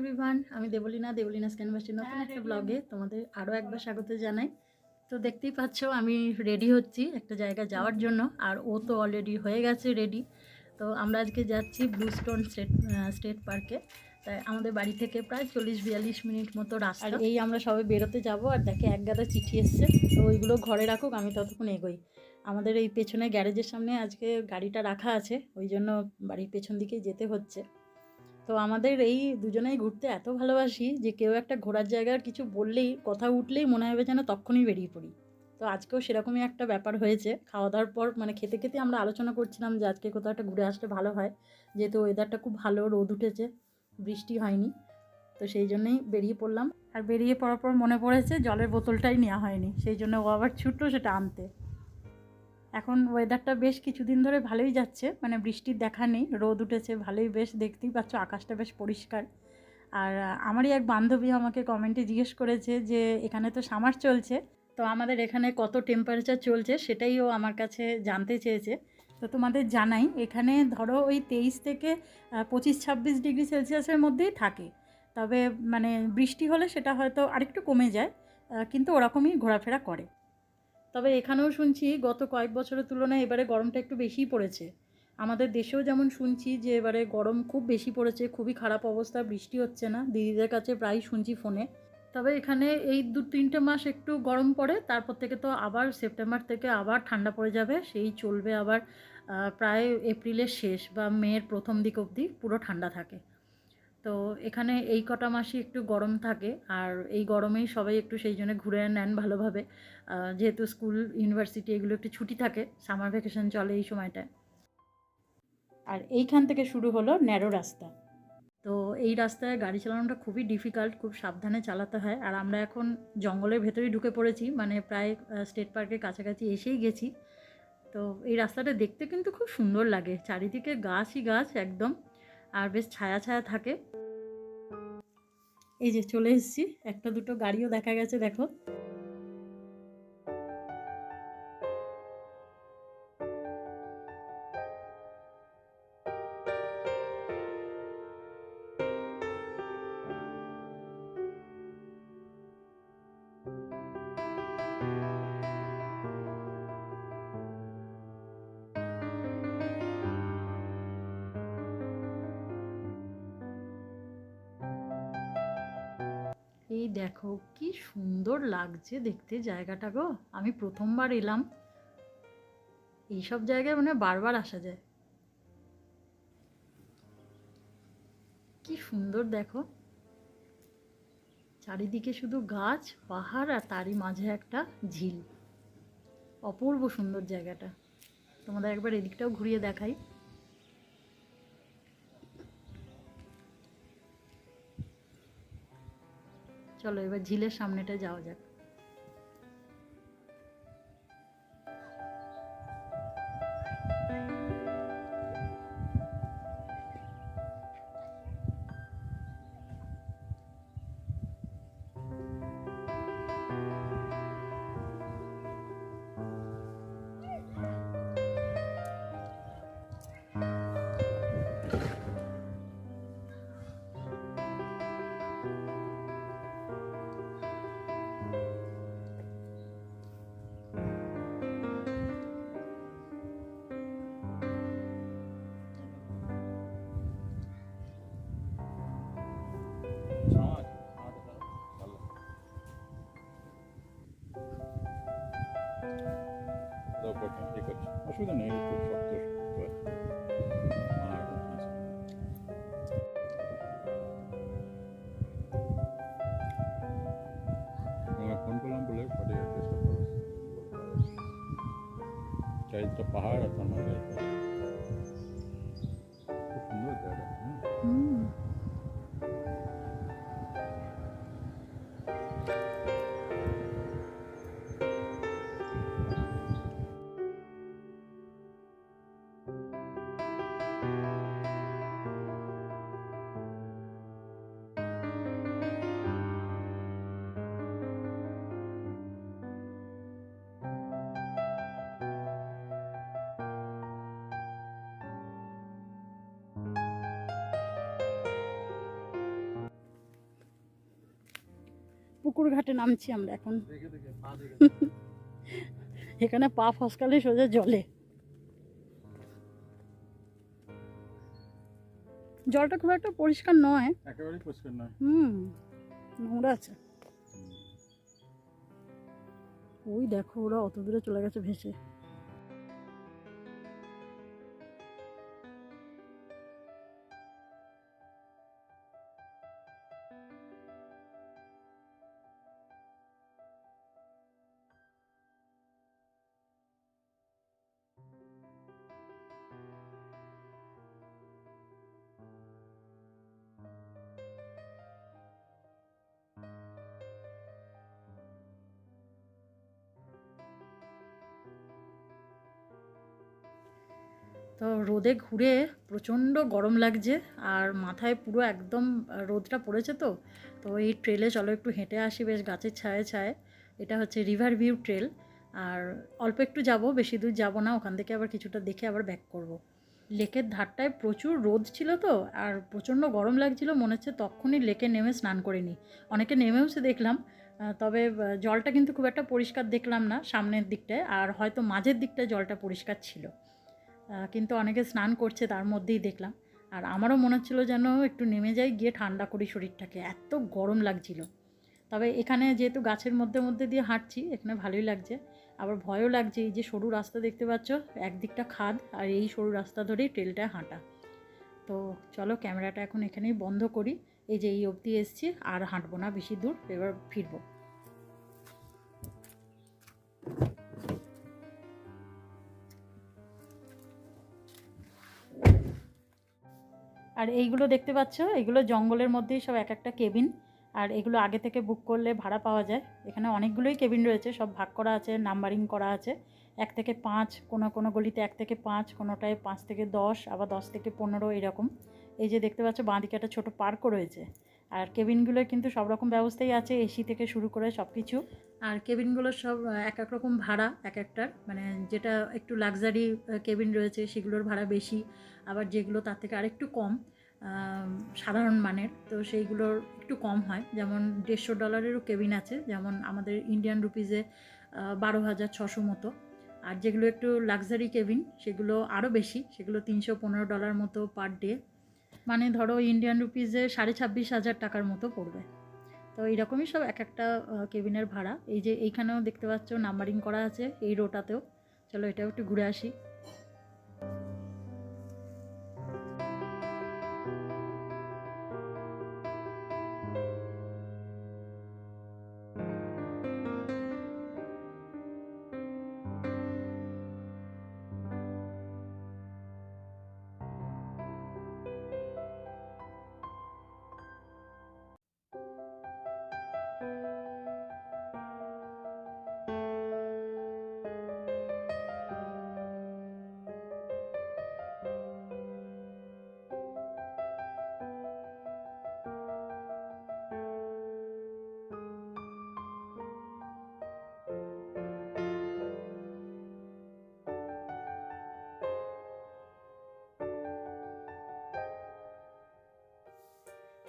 Everyone আমি দেবলিনা দেবলিনা স্ক্যানবাসী নতুন হ্যাঁ, একটা ব্লগে তোমাদের আরও একবার স্বাগত জানাই। তো দেখতেই পাচ্ছ আমি রেডি হচ্ছি একটা জায়গা যাওয়ার জন্য আর ও তো অলরেডি হয়ে গেছে রেডি তো আমরা আজকে যাচ্ছি ব্লু স্টোন স্টেট স্টেট পার্কে তাই আমাদের বাড়ি থেকে প্রায় চল্লিশ বিয়াল্লিশ মিনিট মতো রাস্তা। এই আমরা সবাই বেরোতে যাব আর দেখে এক গাদা চিঠি এসছে। তো ওইগুলো ঘরে রাখুক আমি ততক্ষণ এগোই। আমাদের এই পেছনে গ্যারেজের সামনে আজকে গাড়িটা রাখা আছে ওই জন্য বাড়ির পেছন দিকেই যেতে হচ্ছে। তো আমাদের এই দুজনেই ঘুরতে এত ভালোবাসি যে কেউ একটা ঘোরার জায়গার কিছু বললেই, কথা উঠলেই মনে হবে যেন তখনই বেরিয়ে পড়ি। তো আজকেও সেরকমই একটা ব্যাপার হয়েছে। খাওয়া দাওয়ার পর মানে খেতে খেতে আমরা আলোচনা করছিলাম যে আজকে কোথাও একটা ঘুরে আসলে ভালো হয়। যেহেতু ওয়েদারটা খুব ভালো, রোদ উঠেছে, বৃষ্টি হয়নি। তো সেই জন্যই বেরিয়ে পড়লাম। আর বেরিয়ে পড়ার পর মনে পড়েছে জলের বোতলটাই নেওয়া হয়নি। সেই জন্য ও আবার ছুটলো সেটা আনতে। এখন ওয়েদারটা বেশ কিছুদিন ধরে ভালোই যাচ্ছে মানে বৃষ্টির দেখা নেই, রোদ উঠেছে, ভালোই, বেশ দেখতেই পাচ্ছ আকাশটা বেশ পরিষ্কার। আর আমারই এক বান্ধবী আমাকে কমেন্টে জিজ্ঞেস করেছে যে, এখানে তো সামার চলছে, তো আমাদের এখানে কত টেম্পারেচার চলছে? সেটাই ও আমার কাছে জানতে চেয়েছে। তো তোমাদের জানাই, এখানে ধরো ওই তেইশ থেকে পঁচিশ, ছাব্বিশ ডিগ্রি সেলসিয়াসের মধ্যেই থাকে। তবে মানে বৃষ্টি হলে সেটা হয়তো আরেকটু কমে যায় কিন্তু ওরকমই ঘোরাফেরা করে। তবে এখানেও শুনছি গত কয়েক বছরের তুলনায় এবারে গরমটা একটু বেশিই পড়েছে। আমাদের দেশেও যেমন শুনছি যে এবারে গরম খুব বেশি পড়েছে, খুবই খারাপ অবস্থা, বৃষ্টি হচ্ছে না, দিদিদের কাছে প্রায় শুনছি ফোনে। তবে এখানে এই দু, তিনটে মাস একটু গরম পড়ে, তারপর থেকে তো আবার সেপ্টেম্বর থেকে আবার ঠান্ডা পড়ে যাবে, সেই চলবে আবার প্রায় এপ্রিলের শেষ বা মেয়ের প্রথম দিক অবধি পুরো ঠান্ডা থাকে। তো এখানে এই কটা মাসই একটু গরম থাকে, আর এই গরমেই সবাই একটু সেই জন্য ঘুরে নেন ভালোভাবে। যেহেতু স্কুল, ইউনিভার্সিটি এগুলো একটু ছুটি থাকে, সামার ভ্যাকেশন চলে এই সময়টায়। আর এইখান থেকে শুরু হলো ন্যারো রাস্তা। তো এই রাস্তায় গাড়ি চালানোটা খুবই ডিফিকাল্ট, খুব সাবধানে চালাতে হয়। আর আমরা এখন জঙ্গলের ভেতরেই ঢুকে পড়েছি মানে প্রায় স্টেট পার্কের কাছাকাছি এসেই গেছি। তো এই রাস্তাটা দেখতে কিন্তু খুব সুন্দর লাগে, চারিদিকে গাছই গাছ একদম, আর বেশ ছায়া ছায়া থাকে। এই যে চলে এসেছি একটা দুটো গাড়িও দেখা গেছে দেখো। দেখো কি সুন্দর লাগছে দেখতে জায়গাটা গো। আমি প্রথমবার এলাম। এইসব জায়গায় মানে বারবার আসা যায়। কি সুন্দর দেখো। চারিদিকে শুধু গাছ, পাহাড় আর তারই মাঝে একটা ঝিল। অপূর্ব সুন্দর জায়গাটা। তোমাদের একবার এদিকটাও ঘুরিয়ে দেখাই। চলো এবার ঝিলের সামনেটা যাওয়া যাক। ঠিক আছে অসুবিধা নেই খুব শক্ত শক্ত আর পুকুর ঘাটে নামছি আমরা এখন। এখানে পা ফসকালে সোজা জলে। জলটা খুব একটা পরিষ্কার নয়। একেবারেই পরিষ্কার নয়। হুম নোংরা আছে। ওই দেখো ওরা অত দূরে চলে গেছে ভেসে। তো রোদে ঘুরে প্রচণ্ড গরম লাগছে আর মাথায় পুরো একদম রোদটা পড়েছে তো। তো এই ট্রেলে চলো একটু হেঁটে আসি, বেশ গাছের ছায়ে ছায়ে এটা হচ্ছে রিভার ভিউ ট্রেল আর অল্প একটু যাব, বেশি দূর যাব না, ওখান থেকে আবার কিছুটা দেখে আবার ব্যাক করব। লেকের ধারটায় প্রচুর রোদ ছিল তো, আর প্রচণ্ড গরম লাগছিল, মনে হচ্ছে তখনই লেকে নেমে স্নান করে নিই। অনেকে নেমেও সে দেখলাম তবে জলটা কিন্তু খুব একটা পরিষ্কার দেখলাম না সামনের দিকটায়, আর হয়তো মাঝের দিকটায় জলটা পরিষ্কার ছিল। কিন্তু অনেকে স্নান করছে তার মধ্যেই দেখলাম। আর আমারও মনে হচ্ছিল যেন একটু নেমে যাই, গিয়ে ঠান্ডা করি শরীরটাকে। এত গরম লাগছিল। তবে এখানে যেহেতু গাছের মধ্যে মধ্যে দিয়ে হাঁটছি, এখানে ভালোই লাগছে। আবার ভয়ও লাগছে, এই যে সরু রাস্তা দেখতে পাচ্ছ, একদিকটা খাদ আর এই সরু রাস্তা ধরেই ট্রেলটায় হাঁটা। তো চলো ক্যামেরাটা এখন এখানেই বন্ধ করি। এই যে এই অবধি এসছি, আর হাঁটবো না, বেশি দূর, এবার ফিরবো। আর এইগুলো দেখতে পাচ্ছ? এগুলো জঙ্গলের মধ্যেই সব এক একটা কেবিন। আর এগুলো আগে থেকে বুক করলে ভাড়া পাওয়া যায়। এখানে অনেকগুলোই কেবিন রয়েছে, সব ভাগ করা আছে, নাম্বারিং করা আছে। এক থেকে পাঁচ, কোনো কোনো গলিতে এক থেকে পাঁচ, কোনোটায় পাঁচ থেকে দশ, আবার দশ থেকে পনেরো এরকম। এই যে দেখতে পাচ্ছ, বাঁদিকে একটা ছোটো পার্কও রয়েছে। আর কেবিনগুলোয় কিন্তু সব রকম ব্যবস্থাই আছে, এসি থেকে শুরু করে সব কিছু আর কেবিনগুলোর সব এক এক রকম ভাড়া, এক একটার। মানে যেটা একটু লাক্সারি কেবিন রয়েছে সেগুলোর ভাড়া বেশি, আবার যেগুলো তার থেকে আরেকটু কম সাধারণ মানের, তো সেইগুলোর একটু কম হয়। যেমন দেড়শো ডলারেরও কেবিন আছে, যেমন আমাদের ইন্ডিয়ান রুপিজে বারো হাজার ছশো মতো। আর যেগুলো একটু লাক্সারি কেবিন, সেগুলো আরও বেশি, সেগুলো তিনশো পনেরো ডলার মতো পার ডে। মানে ধরো ইন্ডিয়ান রুপিজে সাড়ে ছাব্বিশ হাজার টাকার মতো পড়বে। তো এইরকমই সব এক একটা কেবিনের ভাড়া। এই যে এইখানেও দেখতে পাচ্ছ নাম্বারিং করা আছে এই রোটাতেও চলো এটাও একটু ঘুরে আসি।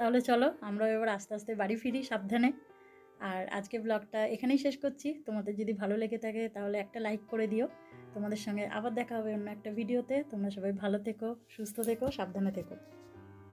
তাহলে চলো আমরা এবার আস্তে আস্তে বাড়ি ফিরি সাবধানে। আর আজকে ব্লগটা এখানেই শেষ করছি। তোমাদের যদি ভালো লেগে থাকে তাহলে একটা লাইক করে দিও। তোমাদের সঙ্গে আবার দেখা হবে অন্য একটা ভিডিওতে তোমরা সবাই ভালো থেকো, সুস্থ থেকো, সাবধানে থেকো।